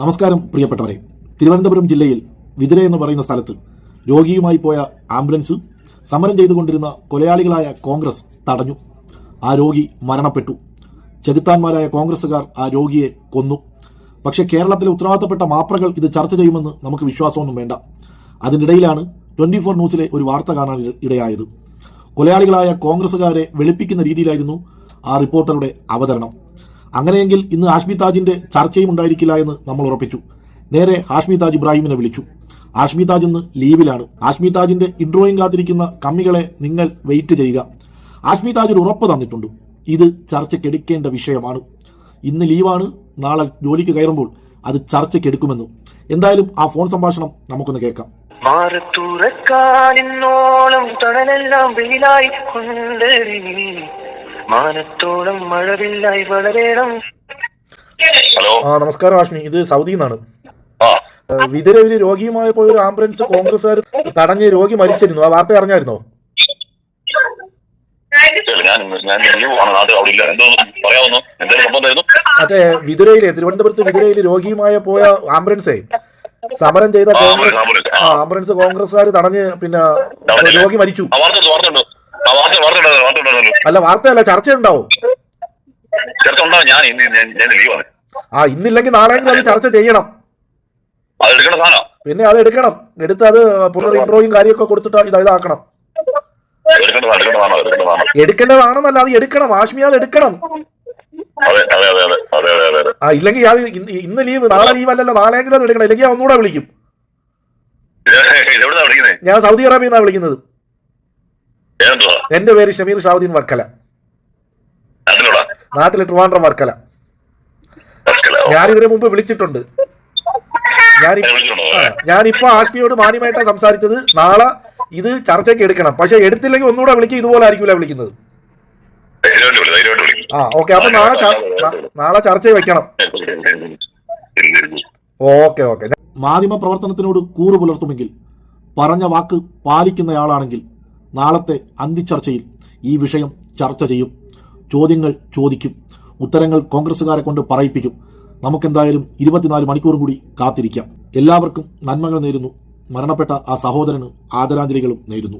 നമസ്കാരം പ്രിയപ്പെട്ടവരെ. തിരുവനന്തപുരം ജില്ലയിൽ വിതിര എന്ന് പറയുന്ന സ്ഥലത്ത് രോഗിയുമായി പോയ ആംബുലൻസ് സമരം ചെയ്തുകൊണ്ടിരുന്ന കൊലയാളികളായ കോൺഗ്രസ് തടഞ്ഞു. ആ രോഗി മരണപ്പെട്ടു. ചെകുത്താന്മാരായ കോൺഗ്രസുകാർ ആ രോഗിയെ കൊന്നു. പക്ഷേ കേരളത്തിലെ ഉത്തരവാദിത്തപ്പെട്ട മാപ്രകൾ ഇത് ചർച്ച ചെയ്യുമെന്ന് നമുക്ക് വിശ്വാസമൊന്നും വേണ്ട. അതിനിടയിലാണ് ട്വന്റി ഫോർ ന്യൂസിലെ ഒരു വാർത്ത കാണാൻ ഇടയായത്. കൊലയാളികളായ കോൺഗ്രസുകാരെ വെളുപ്പിക്കുന്ന രീതിയിലായിരുന്നു ആ റിപ്പോർട്ടറുടെ അവതരണം. അങ്ങനെയെങ്കിൽ ഇന്ന് ഹാഷ്മി താജിന്റെ ചർച്ചയും ഉണ്ടായിരിക്കില്ല എന്ന് നമ്മൾ ഉറപ്പിച്ചു. നേരെ ഹാഷ്മി താജ് ഇബ്രാഹിമിനെ വിളിച്ചു. ഹാഷ്മി താജ് ഇന്ന് ലീവിലാണ്. ഹാഷ്മി താജിന്റെ ഇൻട്രോയും കാത്തിരിക്കുന്ന കമ്മികളെ നിങ്ങൾ വെയിറ്റ് ചെയ്യുക. ഹാഷ്മി താജ് ഒരു ഉറപ്പ് തന്നിട്ടുണ്ട്. ഇത് ചർച്ചയ്ക്കെടുക്കേണ്ട വിഷയമാണ്. ഇന്ന് ലീവാണ്. നാളെ ജോലിക്ക് കയറുമ്പോൾ അത് ചർച്ചയ്ക്കെടുക്കുമെന്ന്. എന്തായാലും ആ ഫോൺ സംഭാഷണം നമുക്കൊന്ന് കേൾക്കാം. മാറത്തുറക്കാനിന്നോളം തണലെല്ലാം വെയിലായി കൊണ്ടടി മാനത്തോളം മഴവില്ലായി വളരേണം. ഹലോ. ആ നമസ്കാരം ആഷ്മി. ഇത് സൗദിയിൽ നിന്നാണ്. ആ. വിതുര ഒരു രോഗിയുമായി പോയ ഒരു ആംബുലൻസ് കോൺഗ്രസ്സുകാർ തടഞ്ഞ് രോഗി മരിച്ചിരുന്നു. ആ വാർത്ത അറിഞ്ഞായിരുന്നോ? അതെ വിതുരയിലെ തിരുവനന്തപുരത്ത് വിതുരയിൽ രോഗിയുമായ പോയ ആംബുലൻസേ സമരം ചെയ്ത കോൺഗ്രസ്. ആംബുലൻസ് കോൺഗ്രസ്സുകാർ തടഞ്ഞ് പിന്നെ രോഗി മരിച്ചു. അല്ല വാർത്തയല്ല ചർച്ച ഉണ്ടാവും ചർച്ച ഞാൻ ആ ഇന്നില്ലെങ്കിൽ നാളെ അത് ചർച്ച ചെയ്യണം. പിന്നെ അത് എടുക്കണം. എടുത്ത് അത് പുനർ ഇൻട്രോയും കാര്യമൊക്കെ കൊടുത്തിട്ട് ഇത് ഇതാക്കണം. എടുക്കേണ്ടതാണെന്നല്ല അത് എടുക്കണം. ആശ്മി അത് എടുക്കണം. ആ ഇല്ലെങ്കിൽ അത് ഇന്ന് ലീവ് നാളെ ലീവ് അല്ലല്ലോ നാളെയെങ്കിലും അത് എടുക്കണം. ഇല്ലെങ്കിൽ ഞാൻ ഒന്നുകൂടെ വിളിക്കും. ഞാൻ സൗദി അറേബ്യ നിന്നാണ് വിളിക്കുന്നത്. എന്റെ പേര് ഷമീർ ഷാവുദ്ദീൻ വർക്കല. നാട്ടിലെ ട്രിവാൻഡ്രം വർക്കല. ഇതിനു മുമ്പ് വിളിച്ചിട്ടുണ്ട്. ഞാൻ ഞാനിപ്പോ ആഷ്മിയോട് മാന്യമായിട്ടാണ് സംസാരിച്ചത്. നാളെ ഇത് ചർച്ചയ്ക്ക് എടുക്കണം. പക്ഷെ എടുത്തില്ലെങ്കിൽ ഒന്നുകൂടെ വിളിക്കും. ഇതുപോലെ ആയിരിക്കില്ല വിളിക്കുന്നത്. ആ ഓക്കെ. അപ്പൊ നാളെ നാളെ ചർച്ച വെക്കണം. Okay okay. മാധ്യമ പ്രവർത്തനത്തിനോട് കൂറു പുലർത്തുമെങ്കിൽ പറഞ്ഞ വാക്ക് പാലിക്കുന്നയാളാണെങ്കിൽ നാളത്തെ അന്തിച്ചർച്ചയിൽ ഈ വിഷയം ചർച്ച ചെയ്യും. ചോദ്യങ്ങൾ ചോദിക്കും. ഉത്തരങ്ങൾ കോൺഗ്രസ്സുകാരെ കൊണ്ട് പറയിപ്പിക്കും. നമുക്കെന്തായാലും ഇരുപത്തിനാല് മണിക്കൂറും കൂടി കാത്തിരിക്കാം. എല്ലാവർക്കും നന്മകൾ നേരുന്നു. മരണപ്പെട്ട ആ സഹോദരന് ആദരാഞ്ജലികളും നേരുന്നു.